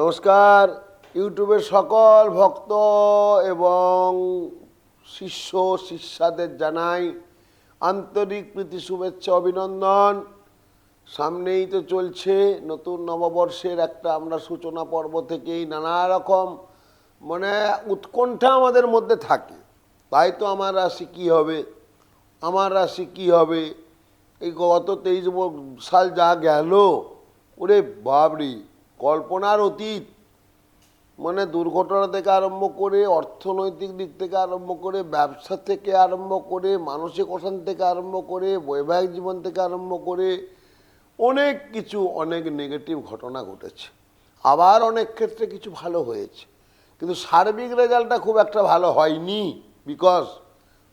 নমস্কার, ইউটিউবের সকল ভক্ত এবং শিষ্য শিষ্যাদের জানাই আন্তরিক প্রীতি, শুভেচ্ছা, অভিনন্দন। সামনেই তো চলছে নতুন নববর্ষের একটা আমরা সূচনা পর্ব থেকেই নানা রকম মানে উৎকণ্ঠা আমাদের মধ্যে থাকে। তাই তো আমার রাশি কী হবে? আমার রাশি কী হবে? এই গত তেইশ সাল যা গেল, ওরে বাবরি কল্পনার অতীত মানে দুর্ঘটনা থেকে আরম্ভ করে, অর্থনৈতিক দিক থেকে আরম্ভ করে, ব্যবসা থেকে আরম্ভ করে, মানসিক অশান্তি থেকে আরম্ভ করে, বৈবাহিক জীবন থেকে আরম্ভ করে, অনেক কিছু, অনেক নেগেটিভ ঘটনা ঘটেছে। আবার অনেক ক্ষেত্রে কিছু ভালো হয়েছে। কিন্তু সার্বিক রেজাল্টটা খুব একটা ভালো হয়নি বিকজ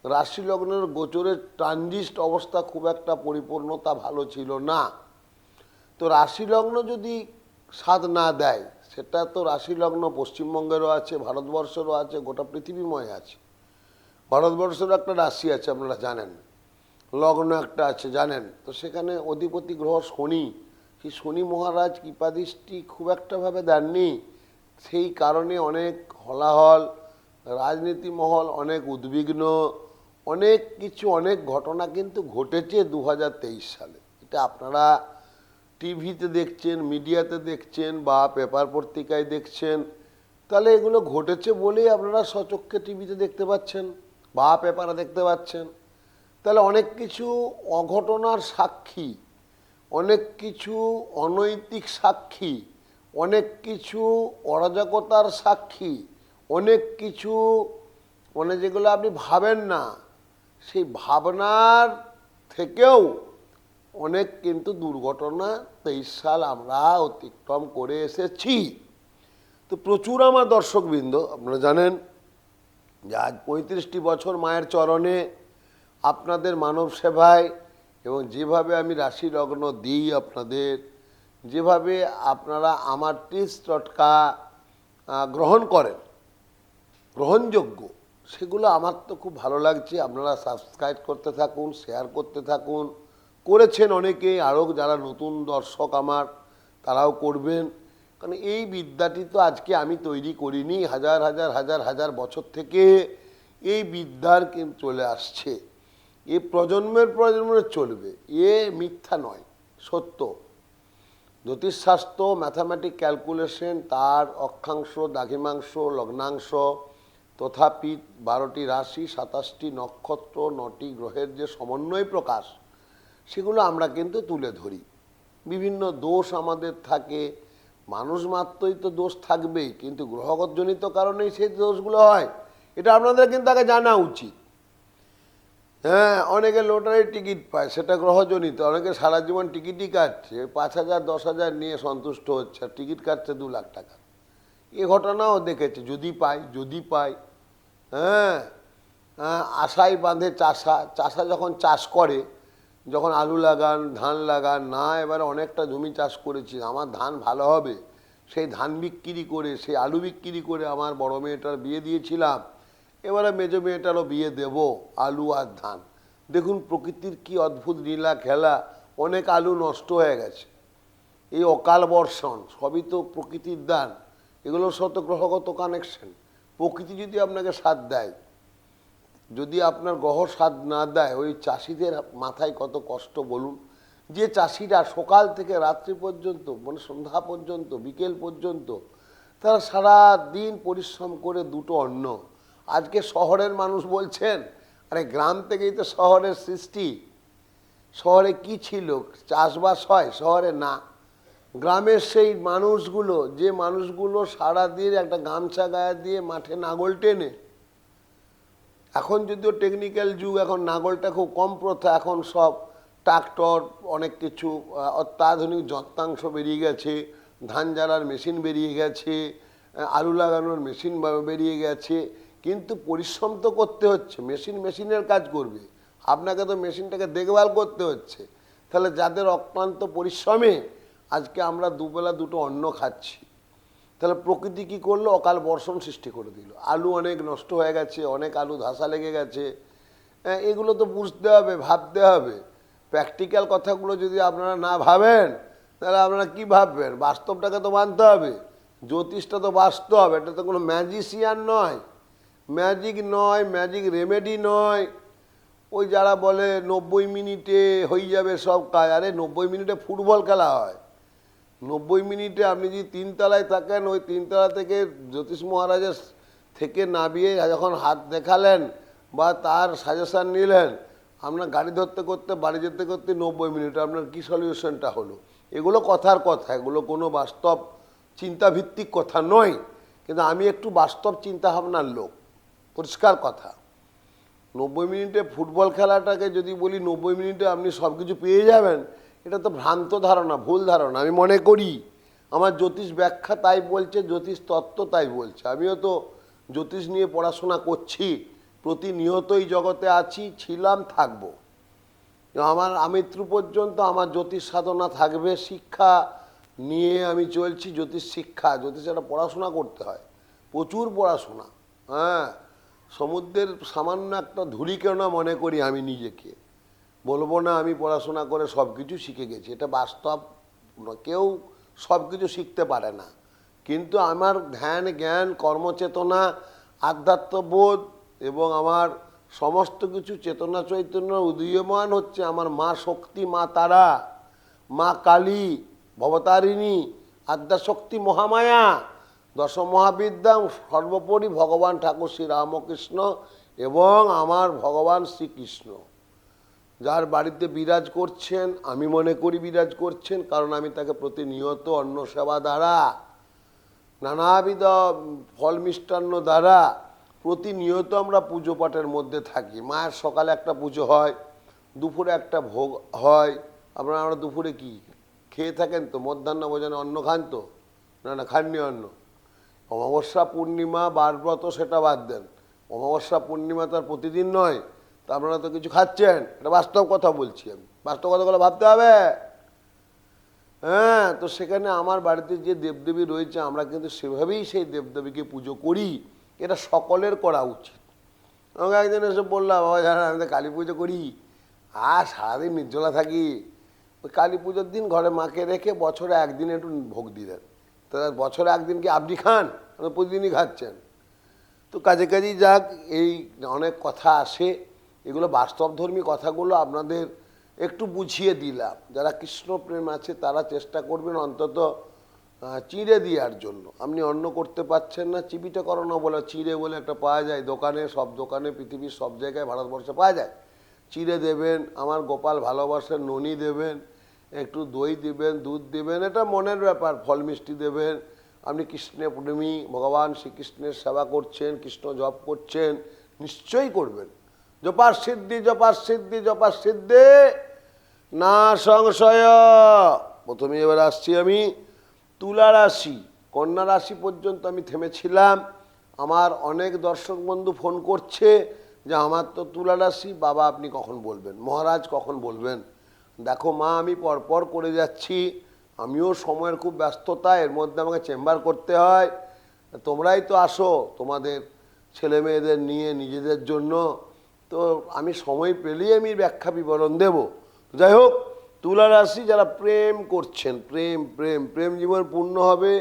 রাশি লগ্নের গোচরের ট্রানজিস্ট অবস্থা খুব একটা পরিপূর্ণতা ভালো ছিল না। তো রাশি লগ্ন যদি স্বাদ না দেয়, সেটা তো রাশি লগ্ন পশ্চিমবঙ্গেরও আছে, ভারতবর্ষেরও আছে, গোটা পৃথিবীময় আছে। ভারতবর্ষেরও একটা রাশি আছে, আপনারা জানেন। লগ্ন একটা আছে, জানেন। তো সেখানে অধিপতি গ্রহ শনি, সেই শনি মহারাজ কৃপাদৃষ্টি খুব একটাভাবে দেননি। সেই কারণে অনেক হলাহল, রাজনীতি মহল, অনেক উদ্বিগ্ন, অনেক কিছু, অনেক ঘটনা কিন্তু ঘটেছে দু হাজার তেইশ সালে। এটা আপনারা টিভিতে দেখছেন, মিডিয়াতে দেখছেন বা পেপার পত্রিকায় দেখছেন, তাহলে এগুলো ঘটেছে বলেই আপনারা সচক্ষে টিভিতে দেখতে পাচ্ছেন বা পেপারে দেখতে পাচ্ছেন। তাহলে অনেক কিছু অঘটনার সাক্ষী, অনেক কিছু অনৈতিক সাক্ষী, অনেক কিছু অরাজকতার সাক্ষী, অনেক কিছু মানে যেগুলো আপনি ভাবেন না, সেই ভাবনার থেকেও অনেক কিন্তু দুর্ঘটনা তেইশ সাল আমরা অতিক্রম করে এসেছি। তো প্রচুর আমার দর্শকবৃন্দ, আপনারা জানেন যে আজ পঁয়ত্রিশটি বছর মায়ের চরণে আপনাদের মানব সেবায় এবং যেভাবে আমি রাশি লগ্ন দিই আপনাদের, যেভাবে আপনারা আমার টিপস টটকা গ্রহণ করেন, গ্রহণযোগ্য, সেগুলো আমার তো খুব ভালো লাগছে। আপনারা সাবস্ক্রাইব করতে থাকুন শেয়ার করতে থাকুন। করেছেন অনেকেই আরও যারা নতুন দর্শক আমার, তারাও করবেন। কারণ এই বিদ্যাটি তো আজকে আমি তৈরি করিনি, হাজার হাজার হাজার হাজার বছর থেকে এই বিদ্যার চলে আসছে। এ প্রজন্মের প্রজন্মের চলবে, এ মিথ্যা নয়, সত্য। জ্যোতিষশাস্ত্র ম্যাথামেটিক ক্যালকুলেশন তার অক্ষাংশ, দ্রাঘিমাংশ, লগ্নাংশ, তথাপি বারোটি রাশি, সাতাশটি নক্ষত্র, নটি গ্রহের যে সমন্বয় প্রকাশ সেগুলো আমরা কিন্তু তুলে ধরি। বিভিন্ন দোষ আমাদের থাকে। মানুষ মাত্রই তো দোষ থাকবেই, কিন্তু গ্রহগতজনিত কারণেই সেই দোষগুলো হয়। এটা আপনাদের কিন্তু আগে জানা উচিত। হ্যাঁ অনেকে লটারির টিকিট পায়, সেটা গ্রহজনিত। অনেকে সারা জীবন টিকিটই কাটছে, পাঁচ হাজার, দশ হাজার নিয়ে সন্তুষ্ট হচ্ছে, আর টিকিট কাটছে দু লাখ টাকা। এ ঘটনাও দেখেছে, যদি পাই যদি পাই। হ্যাঁ আশায় বাঁধে চাষা চাষা যখন চাষ করে যখন আলু লাগান, ধান লাগান, না, এবারে অনেকটা জমি চাষ করেছি, আমার ধান ভালো হবে। সেই ধান বিক্রি করে, সেই আলু বিক্রি করে আমার বড় মেয়েটার বিয়ে দিয়েছিলাম। এবারে মেজো মেয়েটারও বিয়ে দেব, আলু আর ধান। দেখুন প্রকৃতির কি অদ্ভুত লীলা খেলা, অনেক আলু নষ্ট হয়ে গেছে। এই অকাল বর্ষণ, সবই তো প্রকৃতির দান। এগুলো সব তো গ্রহগত কানেকশন প্রকৃতি যদি আপনাকে সাথ দেয় যদি আপনার গ্রহ সাথ না দেয়, ওই চাষিদের মাথায় কত কষ্ট বলুন? যে চাষিরা সকাল থেকে রাত্রি পর্যন্ত মানে সন্ধ্যা পর্যন্ত, বিকেল পর্যন্ত, তারা সারা দিন পরিশ্রম করে দুটো অন্ন। আজকে শহরের মানুষ বলছেন, আরে, গ্রাম থেকেই তো শহরের সৃষ্টি। শহরে কি ছিল? চাষবাস হয়, শহরে না। গ্রামের সেই মানুষগুলো, যে মানুষগুলো সারাদিন একটা গামছা গায়ে দিয়ে মাঠে নাঙল টেনে এখন যদিও টেকনিক্যাল যুগ, এখন নাঙলটা খুব কম প্রথা, এখন সব ট্রাক্টর অনেক কিছু অত্যাধুনিক যন্ত্রাংশ বেরিয়ে গেছে, ধান জ্বালার মেশিন বেরিয়ে গেছে আলু লাগানোর মেশিন বেরিয়ে গেছে, কিন্তু পরিশ্রম তো করতে হচ্ছে মেশিন মেশিনের কাজ করবে। আপনাকে তো মেশিনটাকে দেখভাল করতে হচ্ছে। তাহলে যাদের অক্লান্ত পরিশ্রমে আজকে আমরা দুবেলা দুটো অন্ন খাচ্ছি। তাহলে প্রকৃতি কি করল? অকাল বর্ষণ সৃষ্টি করে দিল। আলু অনেক নষ্ট হয়ে গেছে অনেক আলু ধাসা লেগে গেছে। হ্যাঁ, এগুলো তো বুঝতে হবে ভাবতে হবে। প্র্যাকটিক্যাল কথাগুলো যদি আপনারা না ভাবেন তাহলে আপনারা কি ভাববেন? বাস্তবটাকে তো মানতে হবে। জ্যোতিষটা তো বাস্তব এটা তো কোনো ম্যাজিশিয়ান নয়। ম্যাজিক নয় ম্যাজিক রেমেডি নয়। ওই যারা বলে নব্বই মিনিটে হয়ে যাবে সব কাজ আরে নব্বই মিনিটে ফুটবল খেলা হয়। নব্বই মিনিটে আপনি যদি তিনতলায় থাকেন, ওই তিনতলা থেকে জ্যোতিষ মহারাজের থেকে নামিয়ে যখন হাত দেখালেন বা তার সাজেশান নিলেন, আপনার গাড়ি ধরতে করতে, বাড়ি যেতে করতে নব্বই মিনিট, আপনার কী সলিউশনটা হলো? এগুলো কথার কথা, এগুলো কোনো বাস্তব চিন্তাভিত্তিক কথা নয়। কিন্তু আমি একটু বাস্তব চিন্তাভাবনার লোক, পরিষ্কার কথা। নব্বই মিনিটে ফুটবল খেলাটাকে যদি বলি, নব্বই মিনিটে আপনি সব কিছু পেয়ে যাবেন এটা তো ভ্রান্ত ধারণা, ভুল ধারণা, আমি মনে করি। আমার জ্যোতিষ ব্যাখ্যা তাই বলছে, জ্যোতিষ তত্ত্ব তাই বলছে। আমিও তো জ্যোতিষ নিয়ে পড়াশোনা করছি, প্রতিনিয়তই জগতে আছি, ছিলাম, থাকব। আমার আমৃত্যু পর্যন্ত আমার জ্যোতিষ সাধনা থাকবে, শিক্ষা নিয়ে আমি চলছি জ্যোতিষ শিক্ষা, জ্যোতিষ একটা পড়াশোনা করতে হয়, প্রচুর পড়াশোনা হ্যাঁ। সমুদ্রের সামান্য একটা ধূলিকেনা মনে করি আমি নিজেকে? বলব না আমি পড়াশোনা করে সব কিছু শিখে গেছি, এটা বাস্তব কেউ সব কিছু শিখতে পারে না। কিন্তু আমার ধ্যান, জ্ঞান, কর্মচেতনা, আধ্যাত্মবোধ এবং আমার সমস্ত কিছু চেতনা, চৈতন্য উদীয়মান হচ্ছে আমার মা শক্তি, মা তারা, মা কালী, ভবতারিণী আদ্যাশক্তি মহামায়া দশ মহাবিদ্যা সর্বোপরি ভগবান ঠাকুর শ্রী রামকৃষ্ণ এবং আমার ভগবান শ্রীকৃষ্ণ। যার বাড়িতে বিরাজ করছেন, আমি মনে করি বিরাজ করছেন, কারণ আমি তাকে প্রতিনিয়ত অন্ন সেবা দ্বারা, নানাবিধ ফল মিষ্টান্ন দ্বারা প্রতিনিয়ত আমরা পুজো পাঠের মধ্যে থাকি। মায়ের সকালে একটা পুজো হয়, দুপুরে একটা ভোগ হয়। আপনারা আমরা দুপুরে কি খেয়ে থাকেন তো? মধ্যাহ্ন ভোজনে অন্ন খান তো? না না, খাননি অন্ন। অমাবস্যা পূর্ণিমা, বারব্রত সেটা বাদ দেন। অমাবস্যা পূর্ণিমা তার প্রতিদিন নয়। তা আপনারা তো কিছু খাচ্ছেন? এটা বাস্তব কথা বলছি আমি। বাস্তব কথাগুলো ভাবতে হবে। হ্যাঁ তো সেখানে আমার বাড়িতে যে দেবদেবী রয়েছে, আমরা কিন্তু সেভাবেই সেই দেবদেবীকে পুজো করি। এটা সকলের করা উচিত। আমাকে একজন এসে বললাম বাবা জানা আমি তো কালী পুজো করি। আর সারাদিন নির্জলা থাকি। ওই কালী পুজোর দিন ঘরে মাকে রেখে বছরে একদিন একটু ভোগ দিলেন তা বছরে একদিন কি আপনি খান? প্রতিদিনই খাচ্ছেন? তো কাজে কাজেই যাক, এই অনেক কথা আসে। এগুলো বাস্তবধর্মী কথাগুলো আপনাদের একটু বুঝিয়ে দিলাম। যারা কৃষ্ণ প্রেম আছে, তারা চেষ্টা করবেন অন্তত চিঁড়ে দেওয়ার জন্য। আপনি অন্য করতে পারছেন না, চিবিটা করানো বলে চিঁড়ে বলে একটা পাওয়া যায়, দোকানে, সব দোকানে, পৃথিবীর সব জায়গায়, ভারতবর্ষে পাওয়া যায়। চিড়ে দেবেন, আমার গোপাল ভালোবাসেন, ননি দেবেন, একটু দই দিবেন, দুধ দিবেন, এটা মনের ব্যাপার, ফল মিষ্টি দেবেন। আপনি কৃষ্ণের প্রেমী ভগবান শ্রীকৃষ্ণের সেবা করছেন, কৃষ্ণ জপ করছেন, নিশ্চয়ই করবেন। জপার সিদ্ধি জপার সিদ্ধি জপার সিদ্ধি না সংশয়। প্রথমে এবার আসছি আমি তুলা রাশি, কন্যা রাশি পর্যন্ত আমি থেমেছিলাম। আমার অনেক দর্শক বন্ধু ফোন করছে যে, আমার তো তুলা রাশি, বাবা আপনি কখন বলবেন? মহারাজ কখন বলবেন? দেখো মা, আমি পরপর করে যাচ্ছি। আমিও সময়ের খুব ব্যস্ততা, এর মধ্যে আমাকে চেম্বার করতে হয়। তোমরাই তো আসো তোমাদের ছেলে মেয়েদের নিয়ে, নিজেদের জন্য। তো আমি সময় পেলেই আমি ব্যাখ্যা বিবরণ দেব। যাই হোক, তুলা রাশি যারা প্রেম করছেন, প্রেম প্রেম প্রেম জীবন পূর্ণ হবে,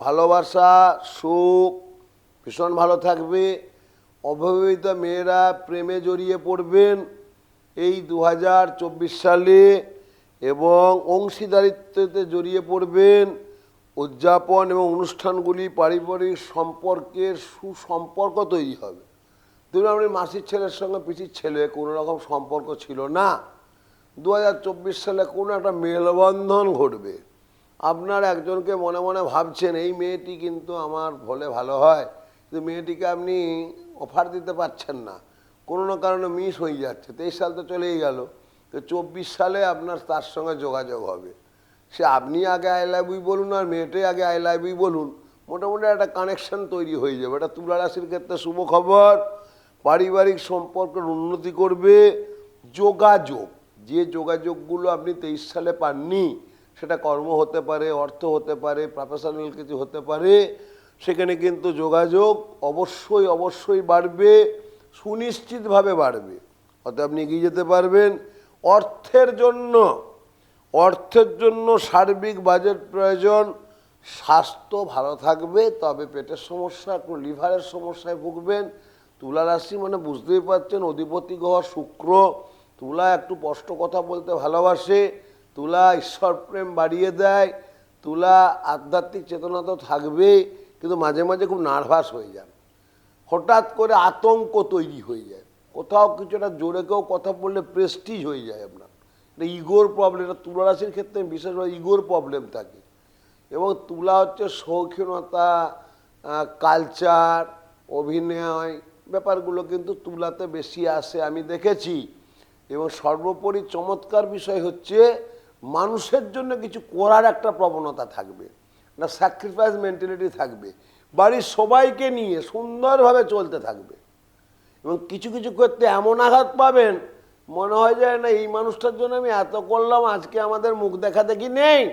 ভালোবাসা, সুখ, ভীষণ ভালো থাকবে অবিবাহিতা মেয়েরা প্রেমে জড়িয়ে পড়বেন এই দু হাজার চব্বিশ সালে এবং অংশীদারিত্বতে জড়িয়ে পড়বেন। উদযাপন এবং অনুষ্ঠানগুলি পারিবারিক সম্পর্কের সুসম্পর্ক তৈরি হবে। আপনি মাসির ছেলের সঙ্গে পিসির ছেলে, কোনো রকম সম্পর্ক ছিল না। দু হাজার চব্বিশ সালে কোনো একটা মেলবন্ধন ঘটবে। আপনার একজনকে মনে মনে ভাবছেন, এই মেয়েটি কিন্তু আমার হলে ভালো হয়। কিন্তু মেয়েটিকে আপনি অফার দিতে পারছেন না। কোনো না কারণে মিস হয়ে যাচ্ছে। তেইশ সাল তো চলেই গেল। তো চব্বিশ সালে আপনার তার সঙ্গে যোগাযোগ হবে। সে আপনি আগে আই লাভ ইউ বলুন আর মেয়েটাই আগে আই লাভ ইউ বলুন। মোটামুটি একটা কানেকশন তৈরি হয়ে যাবে। এটা তুলা রাশির ক্ষেত্রে শুভ খবর। পারিবারিক সম্পর্কের উন্নতি করবে, যোগাযোগ। যে যোগাযোগগুলো আপনি তেইশ সালে পাননি, সেটা কর্ম হতে পারে, অর্থ হতে পারে প্রফেশনাল কিছু হতে পারে, সেখানে কিন্তু যোগাযোগ অবশ্যই অবশ্যই বাড়বে, সুনিশ্চিতভাবে বাড়বে। অতএব আপনি এগিয়ে যেতে পারবেন। অর্থের জন্য অর্থের জন্য সার্বিক বাজেট প্রয়োজন, স্বাস্থ্য ভালো থাকবে, তবে পেটের সমস্যা একটু লিভারের সমস্যায় ভুগবেন তুলা রাশি মানে বুঝতেই পারছেন অধিপতি গ্রহ শুক্র। তুলা একটু স্পষ্ট কথা বলতে ভালোবাসে। তুলা ঈশ্বর প্রেম বাড়িয়ে দেয়। তুলা আধ্যাত্মিক চেতনা তো থাকবেই কিন্তু মাঝে মাঝে খুব নার্ভাস হয়ে যান হঠাৎ করে আতঙ্ক তৈরি হয়ে যায়। কোথাও কিছুটা জোরে কেউ কথা বললে প্রেস্টিজ হয়ে যায় আপনার। এটা ইগোর প্রবলেম এটা তুলা রাশির ক্ষেত্রে বিশেষভাবে ইগোর প্রবলেম থাকে। এবং তুলা হচ্ছে শৌখিনতা কালচার অভিনয় ব্যাপারগুলো কিন্তু তুলাতে বেশি আসে, আমি দেখেছি। এবং সর্বোপরি চমৎকার বিষয় হচ্ছে, মানুষের জন্য কিছু করার একটা প্রবণতা থাকবে। একটা স্যাক্রিফাইস মেন্টালিটি থাকবে। বাড়ির সবাইকে নিয়ে সুন্দরভাবে চলতে থাকবে। এবং কিছু কিছু ক্ষেত্রে এমন আঘাত পাবেন, মনে হয় যায় না, এই মানুষটার জন্য আমি এত করলাম, আজকে আমাদের মুখ দেখা দেখি নেই।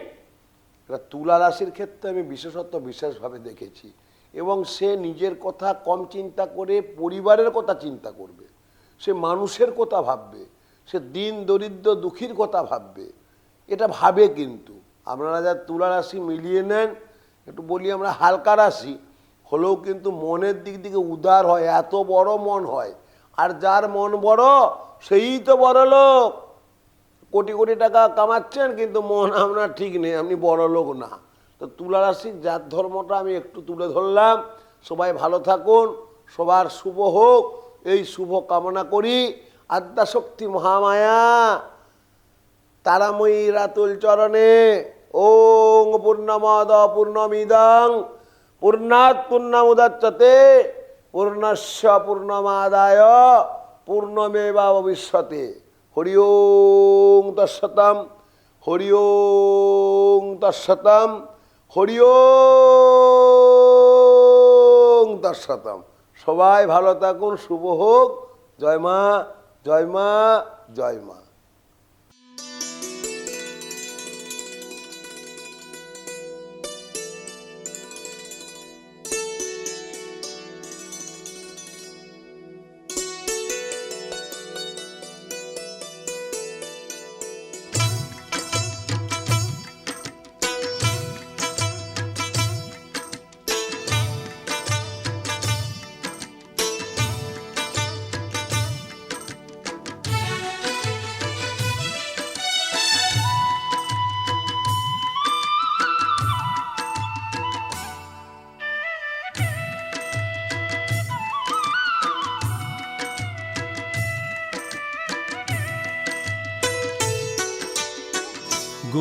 এটা তুলা রাশির ক্ষেত্রে আমি বিশেষত বিশেষভাবে দেখেছি। এবং সে নিজের কথা কম চিন্তা করে পরিবারের কথা চিন্তা করবে। সে মানুষের কথা ভাববে। সে দিন দরিদ্র দুঃখীর কথা ভাববে। এটা ভাবে কিন্তু। আপনারা যা তুলা রাশি মিলিয়ে নেন, একটু বলি আমরা হালকা রাশি, হলেও কিন্তু মনের দিক থেকে উদার হয়, এত বড় মন হয়। আর যার মন বড়, সেই তো বড় লোক। কোটি কোটি টাকা কামাচ্ছেন, কিন্তু মন আপনার ঠিক নেই, আপনি বড় লোক না। তো তুলা রাশির জাত ধর্মটা আমি একটু তুলে ধরলাম, সবাই ভালো থাকুন, সবার শুভ হোক, এই শুভ কামনা করি। আদ্যাশক্তি মহামায়া, তারাময়ী রাতুল চরণে, ওং পূর্ণমদ পূর্ণমিদং, পূর্ণাৎ পূর্ণমুদাচ্যতে পূর্ণস্য পূর্ণমাদায় পূর্ণমেবা ভবিষ্যতে হরি ওং তৎসতম, হরি ওং তৎসতম। হরি ওং তৎসতম সবাই ভালো থাকুন শুভ হোক। জয় মা জয় মা জয় মা।